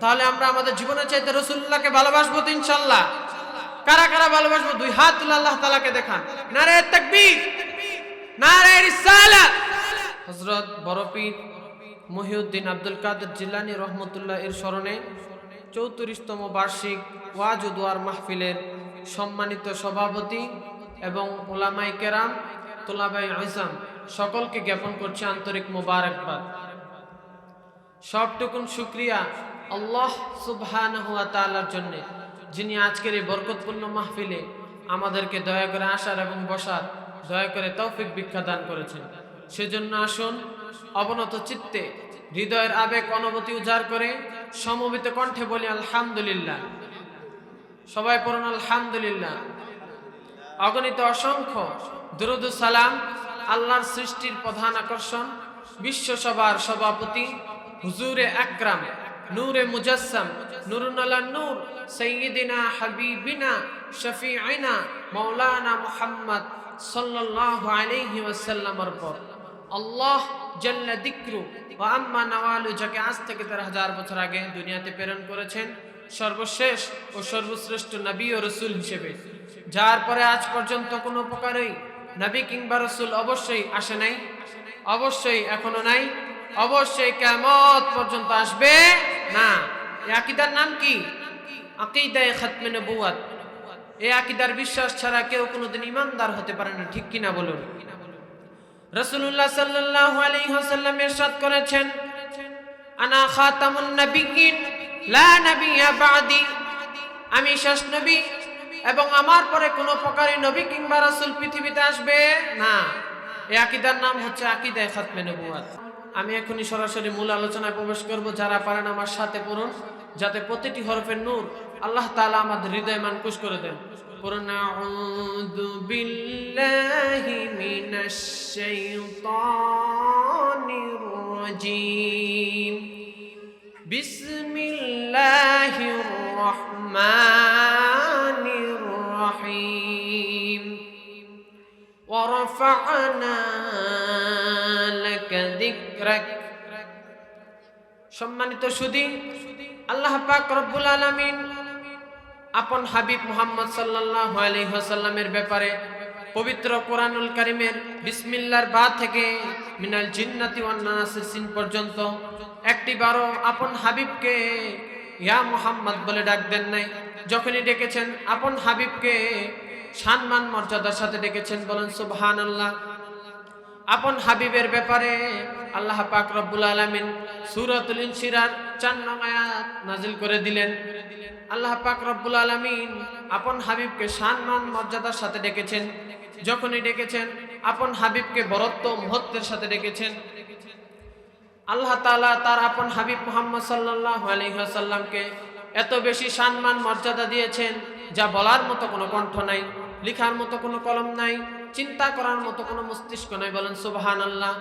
তাহলে আমরা আমাদের জীবনে চাইতে রসুল্লাহকে ভালোবাসবো তো ইনশাল্লাহ কারা কারা ভালোবাসবো? দুই হাত তুলে আল্লাহ তালাকে দেখান। নারে তাকবীর, নারে রিসালাত। হযরত বড়পীর মহিউদ্দিন আব্দুল কাদের জিলানী রহমতুল্লাহ এর স্মরণে চৌত্রিশতম বার্ষিক ওয়াজ ও দোয়ার মাহফিলের সম্মানিত সভাপতি এবং ওলামাই কেরাম তোলাবাই আইসাম সকলকে জ্ঞাপন করছে আন্তরিক মোবারকবাদ। সবটুকুন শুক্রিয়া আল্লাহ সুবহান হুয়া তাআলার জন্য, যিনি আজকের এই বরকতপূর্ণ মাহফিলে আমাদেরকে দয়া করে আসার এবং বসার, দয়া করে তৌফিক ভিক্ষা দান করেছেন। সেজন্য আসুন, অবনত চিত্তে হৃদয়ের আবেগ অনুভূতি উজাড় করে সমবেত কণ্ঠে বলি আলহামদুলিল্লাহ। সবাই পড়ুন আলহামদুলিল্লাহ। অগণিত অসংখ্য দুরুদ সালাম আল্লাহর সৃষ্টির প্রধান আকর্ষণ বিশ্বসভার সভাপতি, হুজুরে আকরাম। নূরে মুজাসসাম, নুরুনালা নূর সৈয়দিনা হাবিবিনা শফিআইনা মাওলানা মুহাম্মদ সাল্লাল্লাহু আলাইহি ওয়াসাল্লামের পর। আল্লাহ জাল্লা দিক্রু ও আম্মা নওয়ালু, যাকে আজ থেকে তেরো হাজার বছর আগে দুনিয়াতে প্রেরণ করেছেন, সর্বশেষ ও সর্বশ্রেষ্ঠ নবী ও রসুল হিসেবে। যার পরে আজ পর্যন্ত কোনো প্রকারই নবী কিংবা রসুল অবশ্যই আসে নাই, অবশ্যই এখনও নাই, অবশ্যই কেমত পর্যন্ত আসবে। না এই আকিদার নাম কি? আকিদায় খাতমে নবুয়াত এই আকিদার বিশ্বাস ছাড়া কেউ কোনোদিন ইমানদার হতে পারে না, ঠিক কিনা বলুন? রসুল্লাহ সাল্লাল্লাহু আলাইহি ওয়াসাল্লাম ইরশাদ করেছেন, আনা খাতামুন নাবিয়্যিন লা নাবিয়্যা বাদি। আমি শেষ নবী, এবং আমার পরে কোনো প্রকারে নবী কিংবা রাসূল পৃথিবীতে আসবে না। এই আকীদার নাম হচ্ছে আকীদায়ে খাতমে নবুয়াত আমি এখনই সরাসরি মূল আলোচনায় প্রবেশ করব যারা পারেন আমার সাথে পড়ুন যাতে প্রতিটি হরফের নূর আল্লাহ তাআলা আমাদের হৃদয় মানকুশ করে দেন পড়ুন আউযু বিল্লাহি মিনাশ শাইতানির রাজীম বিসমিল্লাহির রহমানির রহিম ورفعنا لك ذكرك সম্মানিত সুদী, আল্লাহ পাক রব্বুল আলামিন আপন হাবিব মোহাম্মদ সাল্লাল্লাহু আলাইহি ব্যাপারে পবিত্র কোরআনুল কারিমের বিসমিল্লার বা থেকে মিনাল জিন্নাতি সিন পর্যন্ত একটি বারো আপন হাবিবকে ইয়া মোহাম্মদ বলে ডাক দেন নাই। যখনই ডেকেছেন আপন হাবিবকে সম্মান মর্যাদার সাথে ডেকেছেন বলেন, সুবহানাল্লাহ। আপন হাবিবের ব্যাপারে আল্লাহ পাক রব্বুল আলামিন সূরাতুল ইনশিরার 4 নং আয়াত নাজিল করে দিলেন। আল্লাহ পাক রব্বুল আলামিন আপন হাবিবকে সম্মান মর্যাদার সাথে ডেকেছেন। যখনই ডেকেছেন, আপন হাবিবকে বরত্ব মহত্বের সাথে ডেকেছেন। আল্লাহ তাআলা তার আপন হাবিব মুহাম্মদ সাল্লাল্লাহু আলাইহি ওয়াসাল্লামকে এত বেশি সম্মান মর্যাদা দিয়েছেন, যা বলার মতো কোনো কণ্ঠ নাই, লিখার মতো কোনো কলম নাই। চিন্তা করার মতো কোনো মস্তিষ্ক নাই। বলেন সুবহান আল্লাহ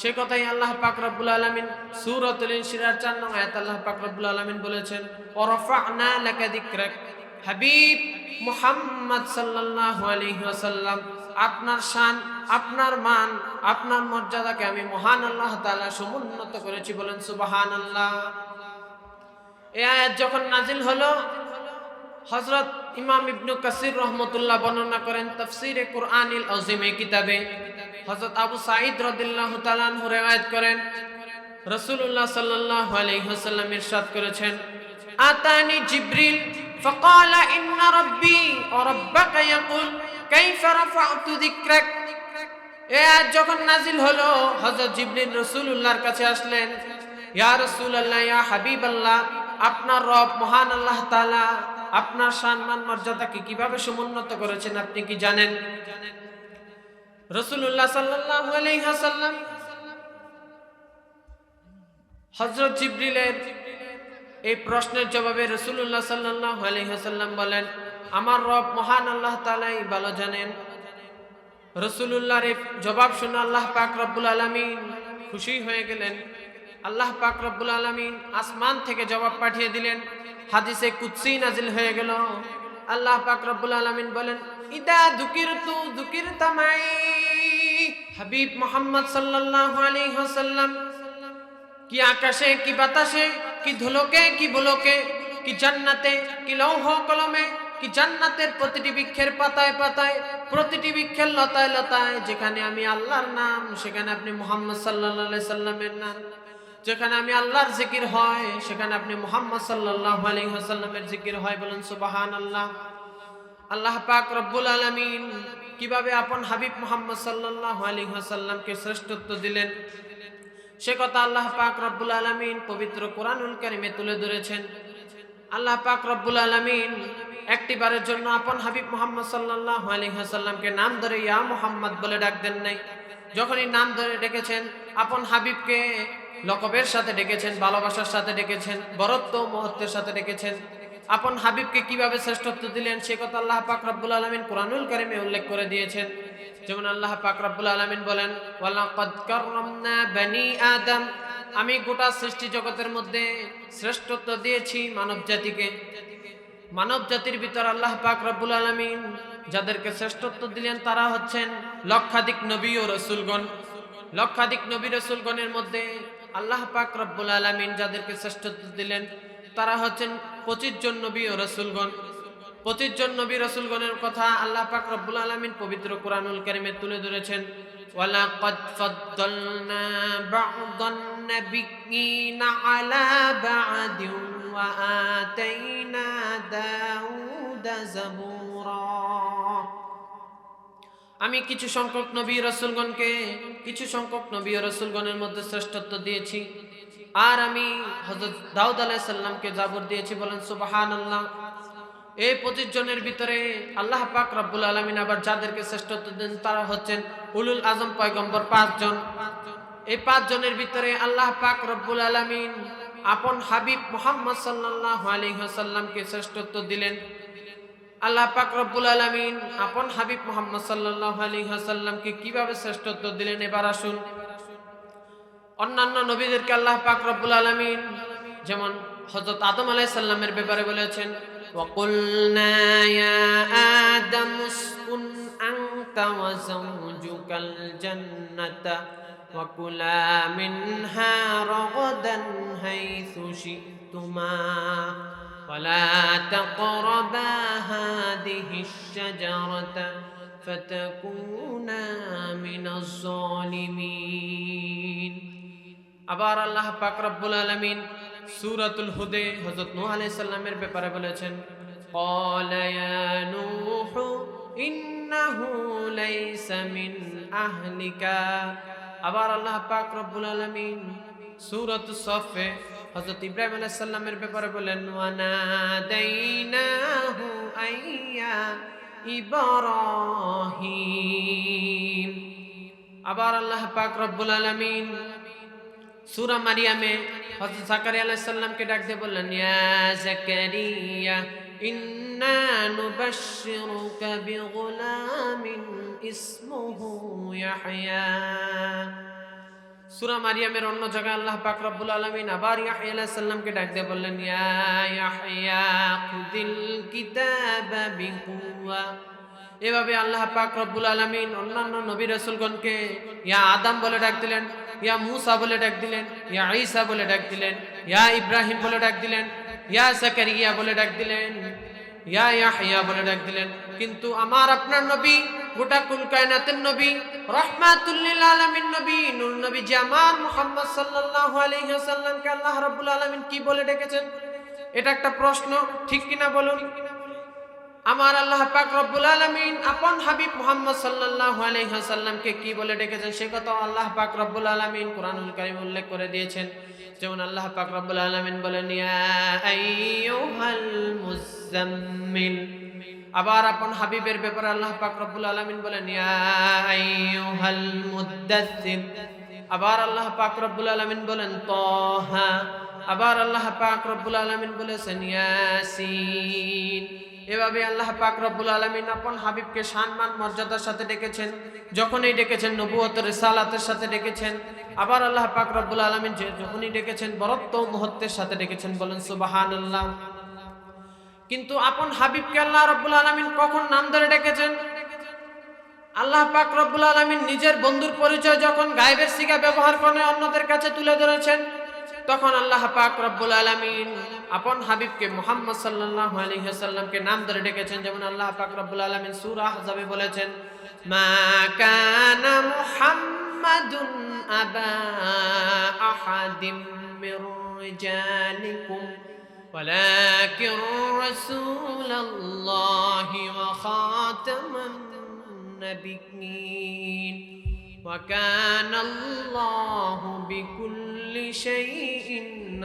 সে কথাই আল্লাহ পাক রব্বুল আলামিন সূরাতুল ইনশিরার 4 নং আয়াত আল্লাহ পাক রব্বুল আলামিন বলেছেন ওয়ারাফা'না লাকা যিকরাক হাবিব মুহাম্মদ সাল্লাল্লাহু আলাইহি ওয়াসাল্লাম, আপনার শান, আপনার মান, আপনার মর্যাদাকে আমি মহান আল্লাহ তাআলা সমুন্নত করেছি। বলেন, সুবহানাল্লাহ। এই আয়াত যখন নাজিল হলো হজরত ইমাম ইবনু কাসির রহমতুল্লাহ বর্ণনা করেন তফসিরে কুরআনিল আযীমে কিতাবে হযরত আবু সাঈদ রাদিয়াল্লাহু তাআলা আনহু রিওয়ায়াত করেন রাসূলুল্লাহ সাল্লাল্লাহু আলাইহি ওয়াসাল্লাম ইরশাদ করেছেন আতানি জিবরিল فقال ان ربي وربك يقول كيف رفعت ذكرك এ আয়াত যখন নাজিল হলো হযরত জিবরিল রাসূলুল্লাহর কাছে আসলেন ইয়া রাসূলুল্লাহ ইয়া হাবিবাল্লাহ আপনার রব মহান আল্লাহ তাআলা আপনার সম্মান মর্যাদাকে কীভাবে সমুন্নত করেছেন আপনি কি জানেন? রসুল্লাহ সাল্লাল্লাহু আলাইহি ওয়াসাল্লাম হযরত জিবরিলের এই প্রশ্নের জবাবে রসুল্লাহ সাল্লাল্লাহু আলাইহি ওয়াসাল্লাম বলেন, আমার রব মহান আল্লাহ তাআলাই ভালো জানেন। রসুলুল্লাহর এই জবাব শুনে আল্লাহ পাক রব্বুল আলামিন খুশি হয়ে গেলেন। আল্লাহ পাক রব্বুল আলামিন আসমান থেকে জবাব পাঠিয়ে দিলেন। হাদিসে কুৎসি নাজিল হয়ে গেল। আল্লাহ পাক রব্বুল আলামিন বলেন, ইদা দুকিরতু দুকিরতা মাই হাবিব মোহাম্মদ সাল্লাল্লাহু আলাইহি ওয়াসাল্লাম, কি আকাশে, কি বাতাসে, কি ধুলোকে, কি বুলোকে, কি জান্নাতে, কি লৌহ কলমে, কি জান্নাতের প্রতিটি বৃক্ষের পাতায় পাতায়, প্রতিটি বৃক্ষের লতায় লতায়, যেখানে আমি আল্লাহর নাম, সেখানে আপনি মোহাম্মদ সাল্লাহ সাল্লামের নাম। যেখানে আমি আল্লাহর জিকির হয়, সেখানে আপনি মোহাম্মদ সাল্লাহ আলী সাল্লামের জিকির হয় বলেন সুবাহান আল্লাহ আল্লাহ পাক রব্বুল আলমিন কীভাবে আপন হাবিব মোহাম্মদ সাল্লাহ আলী সাল্লামকে শ্রেষ্ঠত্ব দিলেন, সে কথা আল্লাহ পাক রব্বুল আলমিন পবিত্র কোরআনুল কারিমে তুলে ধরেছেন। আল্লাহ পাক রব্বুল আলমিন একটিবারের জন্য আপন হাবিব মোহাম্মদ সাল্লাহ আলী সাল্লামকে নাম ধরে, ইয়া মোহাম্মদ বলে ডাক দেন নাই। যখনই নাম ধরে ডেকেছেন, আপন হাবিবকে লকবের সাথে ডেকেছেন, ভালোবাসার সাথে ডেকেছেন, বরত্ব মহত্বের সাথে ডেকেছেন। আপন হাবিবকে কীভাবে শ্রেষ্ঠত্ব দিলেন, সে কথা আল্লাহ পাক রব্বুল আলমিন কোরআনুল কারিমে উল্লেখ করে দিয়েছেন। যেমন আল্লাহ পাক রব্বুল আলমিন বলেন বনি আদম। আমি গোটা সৃষ্টি জগতের মধ্যে শ্রেষ্ঠত্ব দিয়েছি মানব জাতিকে। মানব জাতির ভিতর আল্লাহ পাক রব্বুল আলমিন যাদেরকে শ্রেষ্ঠত্ব দিলেন, তারা হচ্ছেন লক্ষাধিক নবী ও রসুলগণ। লক্ষাধিক নবী রসুলগণের মধ্যে আল্লাহ পাক রব্বুল আলমিন যাদেরকে শ্রেষ্ঠত্ব দিলেন তারা হচ্ছেন পঁচিশ জন নবী ও রসুলগণ পঁচিশ জন নবী রসুলগণের কথা আল্লাহ পাক রব্বুল আলমিন পবিত্র কোরআনুল কারিমে তুলে ধরেছেন ولقد فضلنا بعض النبيين على بعد وآتينا داود زبورا আমি কিছু সংখ্যক নবী রসুলগণকে কিছু সংখ্যক নবী রসুলগণের মধ্যে শ্রেষ্ঠত্ব দিয়েছি। আর আমি হজরত দাউদ আলাহ সাল্লামকে জাবর দিয়েছি বলেন সুবাহান আল্লাহ এই পঁচিশ জনের ভিতরে আল্লাহ পাক রব্বুল আলমিন আবার যাদেরকে শ্রেষ্ঠত্ব দেন, তারা হচ্ছেন উলুল আজম পয়গম্বর পাঁচজন এই পাঁচ জনের ভিতরে আল্লাহ পাক রব্বুল আলমিন আপন হাবিব মোহাম্মদ সাল্লাহ আলী শ্রেষ্ঠত্ব দিলেন। আল্লাহ পাক রব্বুল আলমিন আপন হাবিব মোহাম্মদ সাল্লাহ আলী সাল্লামকে কিভাবে শ্রেষ্ঠত্ব দিলেন এবার আসুন অন্যান্য নবীদেরকে আল্লাহ পাক রব্বুল আলমিন যেমন হজরত আদম আলাইসাল্লামের ব্যাপারে বলেছেন وقلنا يا آدم اسكن أنت وزوجك الجنة وكلا منها رغدا حيث شئتما ولا تقربا هذه الشجرة فتكونا من الظالمين আবার আল্লাহ পাক রব্বুল আলামিন সূরাতুল হুদে হযরত নূহ আলাইহিস সালামের ব্যাপারে বলেছেন قال يا نوح إنه ليس من أهلك আবার আল্লাহ পাক রব্বুল আলামিন সূরাতুস সফে হযরত ইব্রাহিম আলাইহিস সালামের ব্যাপারে বলেন, ওয়ানাদাইনাহু আইয়া ইব্রাহিম। আবার আল্লাহ পাক রব্বুল আলামিন সূরা মারিয়ামে হযরত জাকারিয়া আলাইহিস সালামকে ডাক দিয়ে বললেন, ইয়া জাকারিয়া, ইন্না নুবাশশিরুকা বিগুলামিন ইসমুহু ইয়াহইয়া। সূরা মারিয়ামের অন্য জায়গায় আল্লাহ পাক রব্বুল আলামিন আবার ইয়াহইয়া আলাইহিস সালামকে ডাক দিয়ে বললেন, ইয়া ইয়াহইয়া খুদিল কিতাবা বিকুওয়া এভাবে আল্লাহ পাক রব্বুল আলামিন অন্যান্য নবী রাসূলগণকে, ইয়া আদম বলে ডাক দিলেন, ইয়া মুসা বলে ডাক দিলেন, ইয়া ঈসা বলে ডাক দিলেন, ইয়া ইব্রাহিম বলে ডাক দিলেন, ইয়া জাকারিয়া বলে ডাক দিলেন। ইয়া ইয়াহিয়া বলে ডাক দিলেন, কিন্তু আমার আপনার নবী, গোটা কুল কায়নাতের নবী রহমাতুল্লিল আলামিন নবী, নূর নবী যে আমার মুহাম্মদ সাল্লাল্লাহু আলাইহি ওয়াসাল্লামকে আল্লাহ রাব্বুল আলামিন কি বলে ডেকেছেন? এটা একটা প্রশ্ন, ঠিক কিনা বলুন? আমার আল্লাহ পাক রব্বুল আলামিন আপন হাবিব মুহাম্মদ সাল্লাল্লাহু আলাইহি ওয়াসাল্লামকে কি বলে ডেকেছেন? সে কথা আল্লাহ পাক রব্বুল আলামিন কুরআনুল কারীম উল্লেখ করে দিয়েছেন। যেমন আল্লাহ পাক রব্বুল আলামিন বলেন মুজাম্মিল আবার আপন হাবিবের ব্যাপারে আল্লাহ পাক রব্বুল আলামিন বলেন মুদ্দাসসির আবার আল্লাহ পাক রব্বুল আলামিন বলেন, তাহা। আবার আল্লাহ পাক রব্বুল আলামিন বলেছেন, ইয়াসিন। এভাবে আল্লাহ পাক রব্বুল আলমিন আপন হাবিবকে সম্মান, মর্যাদার সাথে ডেকেছেন। যখনই ডেকেছেন, নবুয়তের রিসালাতের সাথে ডেকেছেন, আবার আল্লাহ পাক রব্বুল আলমিন যখনই ডেকেছেন, বরত্ব মুহূর্তের সাথে ডেকেছেন, বলেন সুবাহান আল্লাহ কিন্তু আপন হাবিবকে আল্লাহ রব্বুল আলমিন কখন নাম ধরে ডেকেছেন? আল্লাহ পাক রব্বুল আলমিন নিজের বন্ধুর পরিচয় যখন গায়েবের সিগা ব্যবহার করে অন্যদের কাছে তুলে ধরেছেন, তখন আল্লাহ পাক রব্বুল আলামিন আপন হাবিবকে মুহাম্মদ সাল্লাল্লাহু আলাইহি ওয়াসাল্লামকে নাম ধরে ডেকেছেন যেমন আল্লাহ পাক রব্বুল আলামিন সূরা আহজাবে বলেছেন মা কানা মুহাম্মাদুন আবা আহাদিম মির রিজালিকুম ولكن رسول الله وخاتم النبيين وكان الله بكل شيء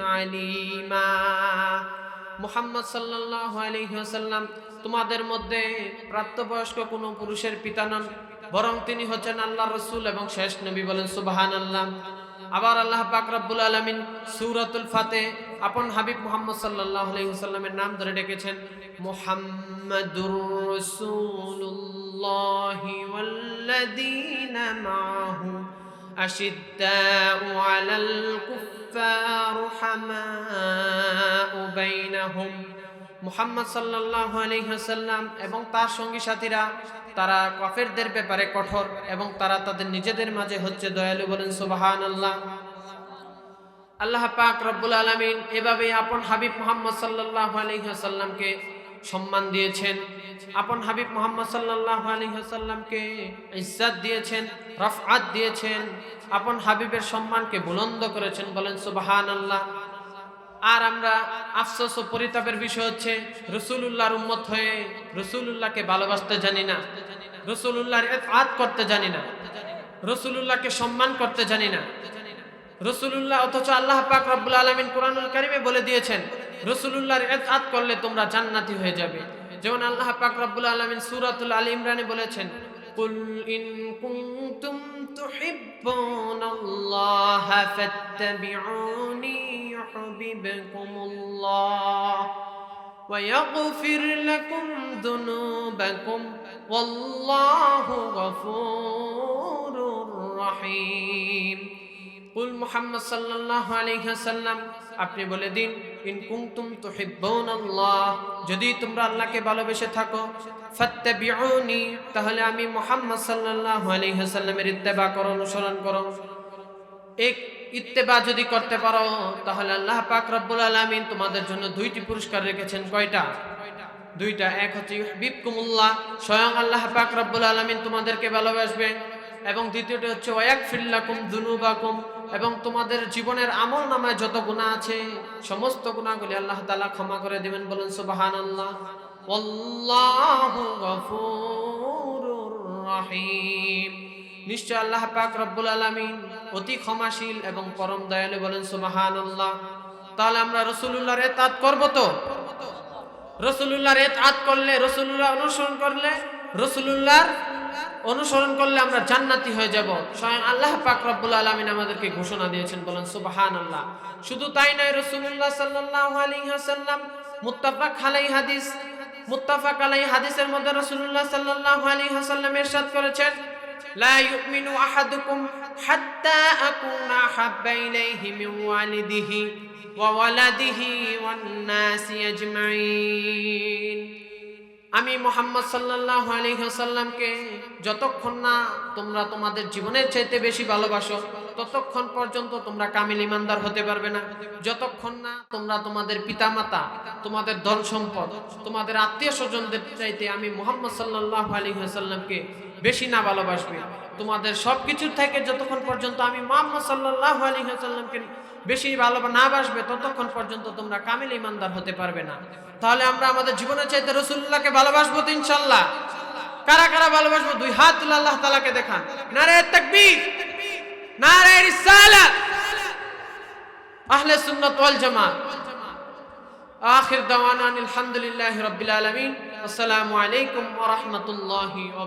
عليما মুহাম্মদ সাল্লাল্লাহু আলাইহি ওয়াসাল্লাম তোমাদের মধ্যে প্রাপ্তবয়স্ক কোনো পুরুষের পিতা নন বরং তিনি হচ্ছেন আল্লাহ রসুল এবং শেষ নবী বলেন সুবহানাল্লাহ আবার আল্লাহ পাক রব্বুল আলামিন সূরাতুল ফাতে আপন হাবিব মুহাম্মদ সাল্লাল্লাহু আলাইহি ওয়াসাল্লামের নাম ধরে ডেকেছেন মুহাম্মাদুর রাসূলুল্লাহি ওয়াল্লাযীনা মাআহু আশিদ্দাউ আলাল কুফফার হামাউ বাইনাহুম মুহাম্মদ সাল্লাল্লাহু আলাইহি এবং তার সঙ্গী সাথীরা, তারা কাফেরদের ব্যাপারে কঠোর এবং তারা তাদের নিজেদের মাঝে হচ্ছে দয়ালু বলেন সুবহানাল্লাহ। আল্লাহ পাক রব্বুল আলামিন এভাবে আপন হাবিব মুহাম্মদ সাল্লাল্লাহু আলাইহি ওয়াসাল্লামকে সম্মান দিয়েছেন। আপন হাবিব মোহাম্মদ সাল্লাল্লাহু আলাইহি ওয়াসাল্লামকে ইজ্জত দিয়েছেন, রফআত দিয়েছেন, আপন হাবিবের সম্মানকে বুলন্দ করেছেন, বলেন সুবাহান আল্লাহ আর আমরা আফসোস ও পরিতাপের বিষয় হচ্ছে, রসুলুল্লাহর উম্মত হয়ে রসুলুল্লাহকে ভালোবাসতে জানি না, রসুলুল্লাহর আত করতে জানি না, রসুলুল্লাহকে সম্মান করতে জানি না। রসুলুল্লাহ অথচ আল্লাহ পাক রব্বুল আলমিন কোরআনুল কারিমে বলে দিয়েছেন, রসুলুল্লাহর আত করলে তোমরা জান্নাতি হয়ে যাবে। যেমন আল্লাহ পাক রব্বুল আলমিন সুরাতুল আলী ইমরানে বলেছেন قل إن كنتم تحبون الله فاتبعوني يحببكم الله ويغفر لكم ذنوبكم والله غفور رحيم কুল মুহাম্মদ সাল্লাল্লাহু আলাইহি ওয়াসাল্লাম আপনি বলে দিন ইন কুনতুম তুহিব্বুনাল্লাহ, যদি তোমরা আল্লাহকে ভালোবেসে থাকো, ফাত্তাবিউনি, তাহলে আমি মুহাম্মদ সাল্লাল্লাহু আলাইহি ওয়াসাল্লামের ইত্তেবা করো, অনুসরণ করো। এক, ইত্তেবা যদি করতে পারো, তাহলে আল্লাহ পাক রব্বুল আলামিন তোমাদের জন্য দুইটি পুরস্কার রেখেছেন। কয়টা? দুইটা। এক হচ্ছে বিপকুমুল্লাহ স্বয়ং আল্লাহ পাক রব্বুল আলামিন তোমাদেরকে ভালোবাসবে। এবং দ্বিতীয়টি হচ্ছে ওয়াক ফিল্লাকুম দুনুবাকুম এবং তোমাদের জীবনের আমল নামায় যত গুণা আছে, সমস্ত গুণাগুলি আল্লাহ তালা ক্ষমা করে দিবেন, বলেন ওয়াল্লাহু গফুরুর রহিম। নিশ্চয় আল্লাহ পাক রব্বুল আলামিন অতি ক্ষমাশীল এবং পরম দয়ালু, বলেন সুবাহান আল্লাহ তাহলে আমরা রসুলুল্লাহর এতাত করব তো? রসুলুল্লাহর এতাত করলে, রসুলুল্লাহ অনুসরণ করলে, রসুলুল্লাহর অনুসরণ করলে আমরা জান্নাতি হয়ে যাব স্বয়ং আল্লাহ পাক রব্বুল আলামিন আমাদেরকে ঘোষণা দিয়েছেন বলেন সুবহানাল্লাহ শুধু তাই নয় রসুলুল্লাহ সাল্লাল্লাহু আলাইহি ওয়াসাল্লাম মুত্তাফাক আলাই হাদিস মুত্তাফাক আলাই হাদিসের মধ্যে রসুলুল্লাহ সাল্লাল্লাহু আলাইহি ওয়াসাল্লাম ইরশাদ করেছেন لا يؤمن أحدكم حتى أكون أحب إليه من والده وولده والناس أجمعين আমি মোহাম্মদ সাল্লাহ আলাইহি ওয়াসাল্লামকে যতক্ষণ না তোমরা তোমাদের জীবনের চাইতে বেশি ভালোবাসো, ততক্ষণ পর্যন্ত তোমরা কামিল ইমানদার হতে পারবে না। যতক্ষণ না তোমরা তোমাদের পিতামাতা, তোমাদের ধন সম্পদ তোমাদের আত্মীয় স্বজনদের চাইতে আমি মোহাম্মদ সাল্লাহ আলাইহি ওয়াসাল্লামকে বেশি না ভালোবাসবে। তোমাদের সব কিছুর থেকে যতক্ষণ পর্যন্ত আমি মোহাম্মদ সাল্লাল্লাহু আলাইহি ওয়াসাল্লামকে বেশি ভালো না বাসবে, ততক্ষণ পর্যন্ত তোমরা কামিল ইমানদার হতে পারবে না। তাহলে আমরা আমাদের জীবনের চাইতে রসুল্লাহকে ভালোবাসবো তো ইনশাল্লাহ কারা কারা ভালোবাসবো? দুই হাত আল্লাহ তালাকে দেখান। নারে তাকবীর নারে রিসালাত। আহলে সুন্নাত ওয়াল জামাত। আখির দাওয়ানা আলহামদুলিল্লাহি রাব্বিল আলামিন। আসসালামু আলাইকুম ওয়া রাহমাতুল্লাহি ওয়া